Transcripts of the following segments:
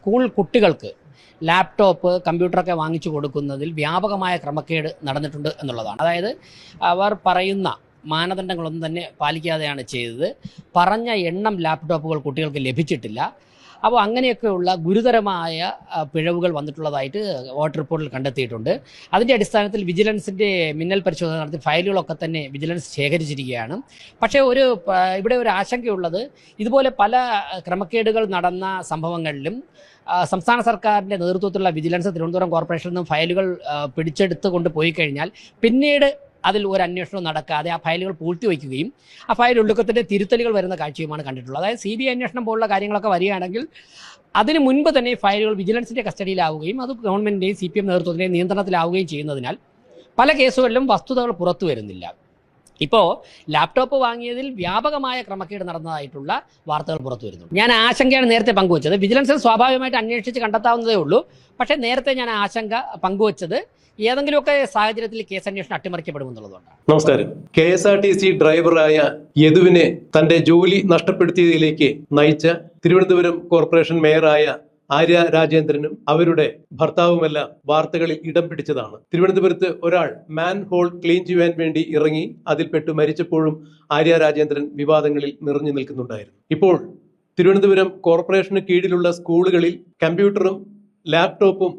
School കുട്ടികൾക്ക് laptop കമ്പ്യൂട്ടറൊക്കെ വാങ്ങിച്ചു കൊടുക്കുന്നതിൽ വ്യാപകമായ ക്രമക്കേട് നടന്നിട്ടുണ്ട് എന്നുള്ളതാണ്. അതായത് അവർ പറയുന്ന മാനദണ്ഡങ്ങളൊന്നും തന്നെ പാലിക്കാതെയാണ് ചെയ്തത്. പറഞ്ഞ എണ്ണം ലാപ്ടോപ്പുകൾ കുട്ടികൾക്ക് ലഭിച്ചിട്ടില്ല. അപ്പോൾ അങ്ങനെയൊക്കെയുള്ള ഗുരുതരമായ പിഴവുകൾ വന്നിട്ടുള്ളതായിട്ട് വോട്ടർ റിപ്പോർട്ടിൽ കണ്ടെത്തിയിട്ടുണ്ട്. അതിന്റെ അടിസ്ഥാനത്തിൽ വിജിലൻസിന്റെ മിന്നൽ പരിശോധന നടത്തി ഫയലുകളൊക്കെ തന്നെ വിജിലൻസ് ശേഖരിച്ചിരിക്കുകയാണ്. പക്ഷേ ഒരു ഇവിടെ ഒരു ആശങ്കയുള്ളത് ഇതുപോലെ പല ക്രമക്കേടുകൾ നടന്ന സംഭവങ്ങളിലും സംസ്ഥാന സർക്കാരിന്റെ നേതൃത്വത്തിലുള്ള വിജിലൻസ് തിരുവനന്തപുരം കോർപ്പറേഷനിൽ നിന്നും ഫയലുകൾ പിടിച്ചെടുത്തുകൊണ്ട് പിടിച്ചെടുത്ത് കൊണ്ട് പോയി കഴിഞ്ഞാൽ പിന്നീട് അതിൽ ഒരു അന്വേഷണം നടക്കാതെ ആ ഫയലുകൾ പൂഴ്ത്തിവെക്കുകയും ആ ഫയൽ ഒടുക്കത്തിന്റെ തിരുത്തലുകൾ വരുന്ന കാഴ്ചയുമാണ് കണ്ടിട്ടുള്ളത്. അതായത് സി ബി ഐ അന്വേഷണം പോലുള്ള കാര്യങ്ങളൊക്കെ വരികയാണെങ്കിൽ അതിന് മുൻപ് തന്നെ ഫയലുകൾ വിജിലൻസിന്റെ കസ്റ്റഡിയിലാവുകയും അത് ഗവൺമെന്റിന്റെയും സി പി എം നേതൃത്വത്തിന്റെയും നിയന്ത്രണത്തിലാവുകയും ചെയ്യുന്നതിനാൽ പല കേസുകളിലും വസ്തുതകൾ പുറത്തു വരുന്നില്ല. ഇപ്പോൾ ലാപ്ടോപ്പ് വാങ്ങിയതിൽ വ്യാപകമായ ക്രമക്കേട് നടന്നതായിട്ടുള്ള വാർത്തകൾ പുറത്തു വരുന്നു. ഞാൻ ആശങ്കയാണ് നേരത്തെ പങ്കുവച്ചത്. വിജിലൻസിൽ സ്വാഭാവികമായിട്ട് അന്വേഷിച്ച് കണ്ടെത്താവുന്നതേ ഉള്ളൂ. പക്ഷേ നേരത്തെ ഞാൻ ആശങ്ക പങ്കുവച്ചത് ഏതെങ്കിലുമൊക്കെ സാഹചര്യത്തിൽ കേസ് അന്വേഷണം അട്ടിമറിക്കപ്പെടുമെന്നുള്ളതുകൊണ്ടാണ്. നമസ്കാരം. K S R T C ഡ്രൈവറായ യദുവിനെ തന്റെ ജോലി നഷ്ടപ്പെടുത്തിയതിലേക്ക് നയിച്ച തിരുവനന്തപുരം കോർപ്പറേഷൻ മേയറായ ആര്യ രാജേന്ദ്രനും അവരുടെ ഭർത്താവുമെല്ലാം വാർത്തകളിൽ ഇടം പിടിച്ചതാണ്. തിരുവനന്തപുരത്ത് ഒരാൾ മാൻ ഹോൾ ക്ലീൻ ചെയ്യാൻ വേണ്ടി ഇറങ്ങി അതിൽപ്പെട്ട് മരിച്ചപ്പോഴും ആര്യ രാജേന്ദ്രൻ വിവാദങ്ങളിൽ നിറഞ്ഞു നിൽക്കുന്നുണ്ടായിരുന്നു. ഇപ്പോൾ തിരുവനന്തപുരം കോർപ്പറേഷന് കീഴിലുള്ള സ്കൂളുകളിൽ കമ്പ്യൂട്ടറും ലാപ്ടോപ്പും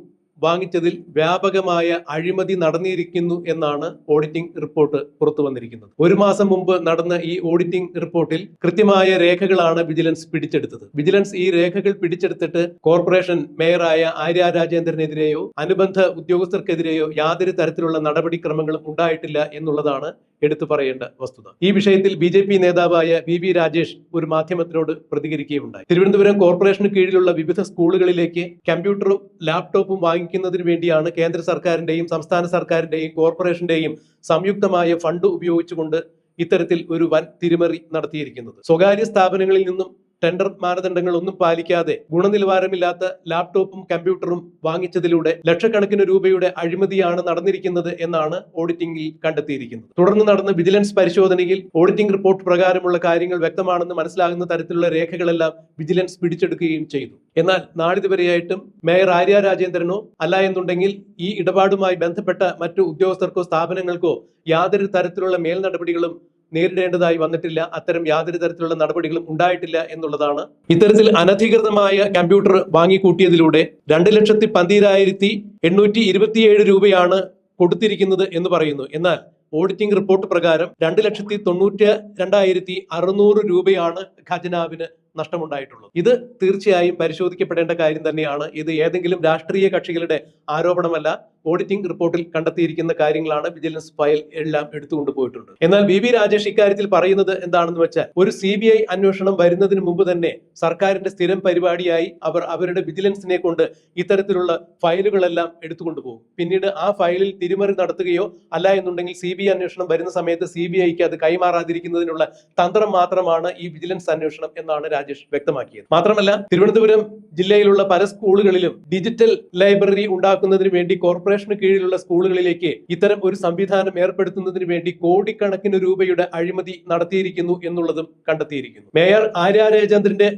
വാങ്ങിച്ചതിൽ വ്യാപകമായ അഴിമതി നടന്നിരിക്കുന്നു എന്നാണ് ഓഡിറ്റിംഗ് റിപ്പോർട്ട് പുറത്തു വന്നിരിക്കുന്നത്. ഒരു മാസം മുമ്പ് നടന്ന ഈ ഓഡിറ്റിംഗ് റിപ്പോർട്ടിൽ കൃത്യമായ രേഖകളാണ് വിജിലൻസ് പിടിച്ചെടുത്തത്. വിജിലൻസ് ഈ രേഖകൾ പിടിച്ചെടുത്തിട്ട് കോർപ്പറേഷൻ മേയറായ ആര്യ രാജേന്ദ്രനെതിരെയോ അനുബന്ധ ഉദ്യോഗസ്ഥർക്കെതിരെയോ യാതൊരു തരത്തിലുള്ള നടപടിക്രമങ്ങളും ഉണ്ടായിട്ടില്ല എന്നുള്ളതാണ് എടുത്തു പറയേണ്ട വസ്തുത. ഈ വിഷയത്തിൽ ബി ജെ പി നേതാവായ വി വി രാജേഷ് ഒരു മാധ്യമത്തിനോട് പ്രതികരിക്കുകയുണ്ടായി. തിരുവനന്തപുരം കോർപ്പറേഷന് കീഴിലുള്ള വിവിധ സ്കൂളുകളിലേക്ക് കമ്പ്യൂട്ടറും ലാപ്ടോപ്പും വാങ്ങിക്കുന്നതിന് വേണ്ടിയാണ് കേന്ദ്ര സർക്കാരിന്റെയും സംസ്ഥാന സർക്കാരിന്റെയും കോർപ്പറേഷന്റെയും സംയുക്തമായ ഫണ്ട് ഉപയോഗിച്ചുകൊണ്ട് ഇത്തരത്തിൽ ഒരു വൻ തിരിമറി നടത്തിയിരിക്കുന്നത്. സ്വകാര്യ സ്ഥാപനങ്ങളിൽ നിന്നും ടെൻഡർ മാനദണ്ഡങ്ങൾ ഒന്നും പാലിക്കാതെ ഗുണനിലവാരമില്ലാത്ത ലാപ്ടോപ്പും കമ്പ്യൂട്ടറും വാങ്ങിച്ചതിലൂടെ ലക്ഷക്കണക്കിന് രൂപയുടെ അഴിമതിയാണ് നടന്നിരിക്കുന്നത് എന്നാണ് ഓഡിറ്റിംഗിൽ കണ്ടെത്തിയിരിക്കുന്നത്. തുടർന്ന് നടന്ന വിജിലൻസ് പരിശോധനയിൽ ഓഡിറ്റിംഗ് റിപ്പോർട്ട് പ്രകാരമുള്ള കാര്യങ്ങൾ വ്യക്തമാണെന്ന് മനസ്സിലാകുന്ന തരത്തിലുള്ള രേഖകളെല്ലാം വിജിലൻസ് പിടിച്ചെടുക്കുകയും ചെയ്തു. എന്നാൽ നാളിതുവരെയായിട്ടും മേയർ ആര്യ രാജേന്ദ്രനോ അല്ല എന്നുണ്ടെങ്കിൽ ഈ ഇടപാടുമായി ബന്ധപ്പെട്ട മറ്റു ഉദ്യോഗസ്ഥർക്കോ സ്ഥാപനങ്ങൾക്കോ യാതൊരു തരത്തിലുള്ള മേൽനടപടികളും നേരിടേണ്ടതായി വന്നിട്ടില്ല. അത്തരം യാതൊരു തരത്തിലുള്ള നടപടികളും ഉണ്ടായിട്ടില്ല എന്നുള്ളതാണ്. ഇത്തരത്തിൽ അനധികൃതമായ കമ്പ്യൂട്ടർ വാങ്ങിക്കൂട്ടിയതിലൂടെ രണ്ട് ലക്ഷത്തി പന്തിരായിരത്തി എണ്ണൂറ്റി ഇരുപത്തിയേഴ് രൂപയാണ് കൊടുത്തിരിക്കുന്നത് എന്ന് പറയുന്നു. എന്നാൽ ഓഡിറ്റിംഗ് റിപ്പോർട്ട് പ്രകാരം രണ്ട് ലക്ഷത്തി തൊണ്ണൂറ്റി രണ്ടായിരത്തി അറുന്നൂറ് രൂപയാണ് ഖജനാവിന് നഷ്ടമുണ്ടായിട്ടുള്ളത്. ഇത് തീർച്ചയായും പരിശോധിക്കപ്പെടേണ്ട കാര്യം തന്നെയാണ്. ഇത് ഏതെങ്കിലും രാഷ്ട്രീയ കക്ഷികളുടെ ആരോപണമല്ല. ഓഡിറ്റിംഗ് റിപ്പോർട്ടിൽ കണ്ടെത്തിയിരിക്കുന്ന കാര്യങ്ങളാണ് വിജിലൻസ് ഫയൽ എല്ലാം എടുത്തുകൊണ്ട് പോയിട്ടുണ്ട്. എന്നാൽ വി വി രാജേഷ് ഇക്കാര്യത്തിൽ പറയുന്നത് എന്താണെന്ന് വെച്ചാൽ ഒരു സി ബി ഐ അന്വേഷണം വരുന്നതിന് മുമ്പ് തന്നെ സർക്കാരിന്റെ സ്ഥിരം പരിപാടിയായി അവർ അവരുടെ വിജിലൻസിനെ കൊണ്ട് ഇത്തരത്തിലുള്ള ഫയലുകളെല്ലാം എടുത്തുകൊണ്ട് പോകും. പിന്നീട് ആ ഫയലിൽ തിരിമറി നടത്തുകയോ അല്ല എന്നുണ്ടെങ്കിൽ സി ബി ഐ അന്വേഷണം വരുന്ന സമയത്ത് സി ബി ഐക്ക് അത് കൈമാറാതിരിക്കുന്നതിനുള്ള തന്ത്രം മാത്രമാണ് ഈ വിജിലൻസ് അന്വേഷണം എന്നാണ് രാജേഷ് വ്യക്തമാക്കിയത്. മാത്രമല്ല തിരുവനന്തപുരം ജില്ലയിലുള്ള പല സ്കൂളുകളിലും ഡിജിറ്റൽ ലൈബ്രറി ഉണ്ടാക്കുന്നതിന് വേണ്ടി കോർപ്പറേഷന് കീഴിലുള്ള സ്കൂളുകളിലേക്ക് ഇത്തരം ഒരു സംവിധാനം ഏർപ്പെടുത്തുന്നതിന് വേണ്ടി കോടിക്കണക്കിന് രൂപയുടെ അഴിമതി നടത്തിയിരിക്കുന്നു എന്നുള്ളതും കണ്ടെത്തിയിരിക്കുന്നു. മേയർ ആര്യ രാജേന്ദ്രന്റെ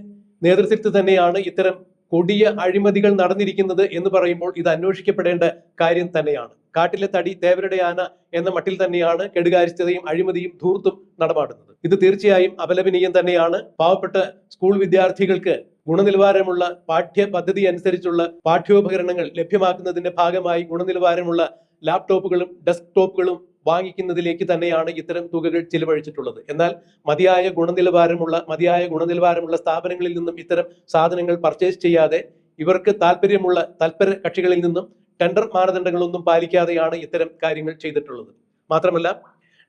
നേതൃത്വത്തിൽ തന്നെയാണ് ഇത്തരം കൊടിയ അഴിമതികൾ നടന്നിരിക്കുന്നത് എന്ന് പറയുമ്പോൾ ഇത് അന്വേഷിക്കപ്പെടേണ്ട കാര്യം തന്നെയാണ്. കാട്ടിലെ തടി തേവരുടെ ആന എന്ന മട്ടിൽ തന്നെയാണ് കെടുകാര്യസ്ഥതയും അഴിമതിയും ധൂർത്തും നടപാടുന്നത്. ഇത് തീർച്ചയായും അപലപനീയം തന്നെയാണ്. പാവപ്പെട്ട സ്കൂൾ വിദ്യാർത്ഥികൾക്ക് ഗുണനിലവാരമുള്ള പാഠ്യ പദ്ധതി അനുസരിച്ചുള്ള പാഠ്യോപകരണങ്ങൾ ലഭ്യമാക്കുന്നതിന്റെ ഭാഗമായി ഗുണനിലവാരമുള്ള ലാപ്ടോപ്പുകളും ഡെസ്ക്ടോപ്പുകളും വാങ്ങിക്കുന്നതിലേക്ക് തന്നെയാണ് ഇത്തരം തുകകൾ ചിലവഴിച്ചിട്ടുള്ളത്. എന്നാൽ മതിയായ ഗുണനിലവാരമുള്ള മതിയായ ഗുണനിലവാരമുള്ള സ്ഥാപനങ്ങളിൽ നിന്നും ഇത്തരം സാധനങ്ങൾ പർച്ചേസ് ചെയ്യാതെ ഇവർക്ക് താല്പര്യമുള്ള തൽപര കക്ഷികളിൽ നിന്നും ടെൻഡർ മാനദണ്ഡങ്ങളൊന്നും പാലിക്കാതെയാണ് ഇത്തരം കാര്യങ്ങൾ ചെയ്തിട്ടുള്ളത്. മാത്രമല്ല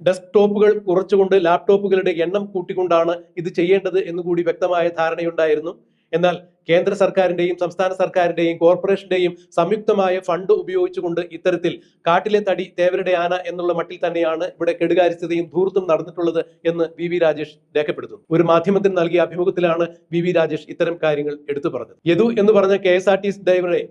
ഡെസ്ക്ടോപ്പുകൾ കുറച്ചുകൊണ്ട് ലാപ്ടോപ്പുകളുടെ എണ്ണം കൂട്ടിക്കൊണ്ടാണ് ഇത് ചെയ്യേണ്ടത് എന്നുകൂടി വ്യക്തമായ ധാരണയുണ്ടായിരുന്നു. എന്നാൽ കേന്ദ്ര സർക്കാരിന്റെയും സംസ്ഥാന സർക്കാരിന്റെയും കോർപ്പറേഷന്റെയും സംയുക്തമായ ഫണ്ട് ഉപയോഗിച്ചുകൊണ്ട് ഇത്തരത്തിൽ കാട്ടിലെ തടി തേവരുടെ ആന എന്നുള്ള മട്ടിൽ തന്നെയാണ് ഇവിടെ കെടുകാര്യസ്ഥതയും ധൂർത്തും നടന്നിട്ടുള്ളത് എന്ന് വി വി രാജേഷ് രേഖപ്പെടുത്തുന്നു. ഒരു മാധ്യമത്തിന് നൽകിയ അഭിമുഖത്തിലാണ് വി വി രാജേഷ് ഇത്തരം കാര്യങ്ങൾ എടുത്തു പറഞ്ഞത്. യദു എന്ന് പറഞ്ഞ K S R T C ഡ്രൈവറെ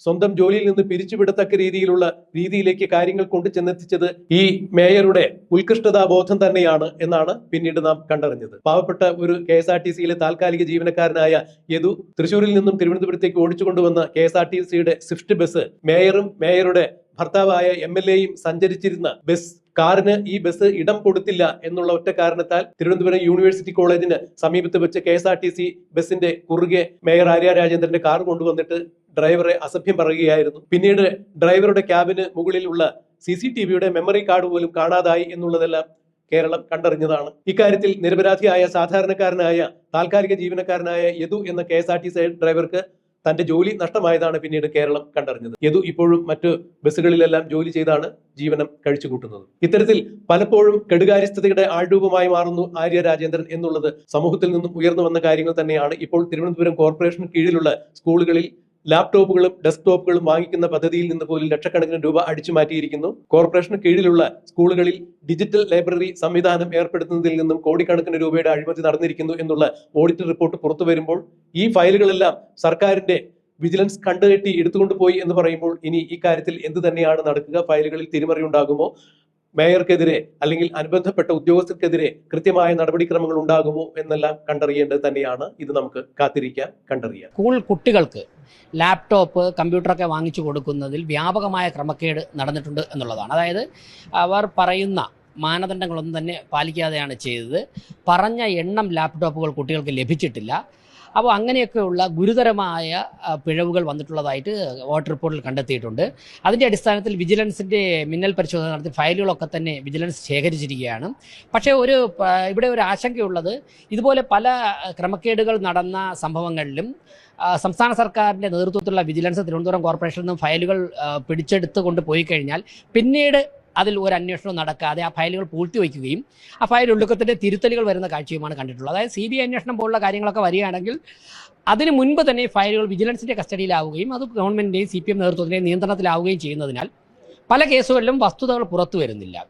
സ്വന്തം ജോലിയിൽ നിന്ന് പിരിച്ചുവിടത്തക്ക രീതിയിലുള്ള രീതിയിലേക്ക് കാര്യങ്ങൾ കൊണ്ടു ചെന്നെത്തിച്ചത് ഈ മേയറുടെ ഉത്കൃഷ്ടതാ ബോധം തന്നെയാണ് എന്നാണ് പിന്നീട് നാം കണ്ടറിഞ്ഞത്. പാവപ്പെട്ട ഒരു കെ എസ് ആർ ടി സിയിലെ താൽക്കാലിക ജീവനക്കാരനായ യദു തൃശൂരിൽ നിന്നും തിരുവനന്തപുരത്തേക്ക് ഓടിച്ചു കൊണ്ടുവന്ന കെ എസ് ആർ ടി സിയുടെ സ്വിഫ്റ്റ് ബസ് മേയറും മേയറുടെ ഭർത്താവായ എം എൽ എയും സഞ്ചരിച്ചിരുന്ന ബസ് കാറിന് ഈ ബസ് ഇടം കൊടുത്തില്ല എന്നുള്ള ഒറ്റ കാരണത്താൽ തിരുവനന്തപുരം യൂണിവേഴ്സിറ്റി കോളേജിന് സമീപത്ത് വെച്ച് K S R T C ബസിന്റെ കുറുകെ മേയർ ആര്യ രാജേന്ദ്രന്റെ കാർ കൊണ്ടുവന്നിട്ട് ഡ്രൈവറെ അസഭ്യം പറയുകയായിരുന്നു. പിന്നീട് ഡ്രൈവറുടെ ക്യാബിന് മുകളിലുള്ള സി സി ടി വിയുടെ മെമ്മറി കാർഡ് പോലും കാണാതായി എന്നുള്ളതെല്ലാം കേരളം കണ്ടറിഞ്ഞതാണ്. ഇക്കാര്യത്തിൽ നിരപരാധിയായ സാധാരണക്കാരനായ താൽക്കാലിക ജീവനക്കാരനായ യദു എന്ന K S R T C ഡ്രൈവർക്ക് തന്റെ ജോലി നഷ്ടമായതാണ് പിന്നീട് കേരളം കണ്ടറിഞ്ഞത്. യദു ഇപ്പോഴും മറ്റ് ബസ്സുകളിലെല്ലാം ജോലി ചെയ്താണ് ജീവനം കഴിച്ചു കൂട്ടുന്നത് ഇത്തരത്തിൽ പലപ്പോഴും കെടുകാര്യസ്ഥതയുടെ ആൾരൂപമായി മാറുന്നു ആര്യ രാജേന്ദ്രൻ എന്നുള്ളത് സമൂഹത്തിൽ നിന്നും ഉയർന്നു വന്ന കാര്യങ്ങൾ തന്നെയാണ് ഇപ്പോൾ തിരുവനന്തപുരം കോർപ്പറേഷൻ കീഴിലുള്ള സ്കൂളുകളിൽ ലാപ്ടോപ്പുകളും ഡെസ്ക്ടോപ്പുകളും വാങ്ങിക്കുന്ന പദ്ധതിയിൽ നിന്ന് പോലും ലക്ഷക്കണക്കിന് രൂപ അടിച്ചു മാറ്റിയിരിക്കുന്നു. കോർപ്പറേഷന് കീഴിലുള്ള സ്കൂളുകളിൽ ഡിജിറ്റൽ ലൈബ്രറി സംവിധാനം ഏർപ്പെടുത്തുന്നതിൽ നിന്നും കോടിക്കണക്കിന് രൂപയുടെ അഴിമതി നടന്നിരിക്കുന്നു എന്നുള്ള ഓഡിറ്റ് റിപ്പോർട്ട് പുറത്തു വരുമ്പോൾ ഈ ഫയലുകളെല്ലാം സർക്കാരിന്റെ വിജിലൻസ് കണ്ടുകെട്ടി എടുത്തുകൊണ്ട് പോയി എന്ന് പറയുമ്പോൾ ഇനി ഈ കാര്യത്തിൽ എന്ത് തന്നെയാണ് നടക്കുക? ഫയലുകളിൽ തിരിമറി ഉണ്ടാകുമോ? മേയർക്കെതിരെ അല്ലെങ്കിൽ അനുബന്ധപ്പെട്ട ഉദ്യോഗസ്ഥർക്കെതിരെ കൃത്യമായ നടപടിക്രമങ്ങൾ ഉണ്ടാകുമോ എന്നെല്ലാം കണ്ടറിയേണ്ടത് തന്നെയാണ്. ഇത് നമുക്ക് കാത്തിരിക്കാം കണ്ടറിയാം. സ്കൂൾ കുട്ടികൾക്ക് ലാപ്ടോപ്പ് കമ്പ്യൂട്ടറൊക്കെ വാങ്ങിച്ചു കൊടുക്കുന്നതിൽ വ്യാപകമായ ക്രമക്കേട് നടന്നിട്ടുണ്ട് എന്നുള്ളതാണ്. അതായത് അവർ പറയുന്ന മാനദണ്ഡങ്ങളൊന്നും തന്നെ പാലിക്കാതെയാണ് ചെയ്തത്. പറഞ്ഞ എണ്ണം ലാപ്ടോപ്പുകൾ കുട്ടികൾക്ക് ലഭിച്ചിട്ടില്ല. അപ്പോൾ അങ്ങനെയൊക്കെയുള്ള ഗുരുതരമായ പിഴവുകൾ വന്നിട്ടുള്ളതായിട്ട് വോട്ടർ റിപ്പോർട്ടിൽ കണ്ടെത്തിയിട്ടുണ്ട്. അതിന്റെ അടിസ്ഥാനത്തിൽ വിജിലൻസിന്റെ മിന്നൽ പരിശോധന നടത്തി ഫയലുകളൊക്കെ തന്നെ വിജിലൻസ് ശേഖരിച്ചിരിക്കുകയാണ്. പക്ഷേ ഒരു ഇവിടെ ഒരു ആശങ്കയുള്ളത് ഇതുപോലെ പല ക്രമക്കേടുകൾ നടന്ന സംഭവങ്ങളിലും സംസ്ഥാന സർക്കാരിന്റെ നേതൃത്വത്തിലുള്ള വിജിലൻസ് തിരുവനന്തപുരം കോർപ്പറേഷനിൽ നിന്നും ഫയലുകൾ പിടിച്ചെടുത്തുകൊണ്ട് പിടിച്ചെടുത്ത് കൊണ്ട് പോയി കഴിഞ്ഞാൽ പിന്നീട് അതിൽ ഒരു അന്വേഷണം നടക്കാതെ ആ ഫയലുകൾ പൂഴ്ത്തിവെക്കുകയും ആ ഫയൽ ഒടുക്കത്തിന്റെ തിരുത്തലുകൾ വരുന്ന കാഴ്ചയുമാണ് കണ്ടിട്ടുള്ളത്. അതായത് സി ബി ഐ അന്വേഷണം പോലുള്ള കാര്യങ്ങളൊക്കെ വരികയാണെങ്കിൽ അതിന് മുൻപ് തന്നെ ഫയലുകൾ വിജിലൻസിന്റെ കസ്റ്റഡിയിലാവുകയും അത് ഗവൺമെന്റിന്റെയും സി പി എം നേതൃത്വത്തിന്റെയും നിയന്ത്രണത്തിലാവുകയും ചെയ്യുന്നതിനാൽ പല കേസുകളിലും വസ്തുതകൾ പുറത്തു വരുന്നില്ല.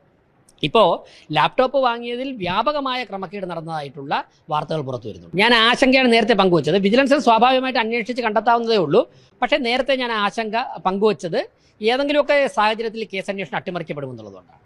ഇപ്പോൾ ലാപ്ടോപ്പ് വാങ്ങിയതിൽ വ്യാപകമായ ക്രമക്കേട് നടന്നതായിട്ടുള്ള വാർത്തകൾ പുറത്തു വരുന്നു. ഞാൻ ആശങ്കയാണ് നേരത്തെ പങ്കുവച്ചത്. വിജിലൻസിൽ സ്വാഭാവികമായിട്ട് അന്വേഷിച്ച് കണ്ടെത്താവുന്നതേ ഉള്ളൂ. പക്ഷേ നേരത്തെ ഞാൻ ആശങ്ക പങ്കുവച്ചത് ഏതെങ്കിലുമൊക്കെ സാഹചര്യത്തിൽ കേസ് അന്വേഷണം അട്ടിമറിക്കപ്പെടുമെന്നുള്ളതുകൊണ്ടാണ്.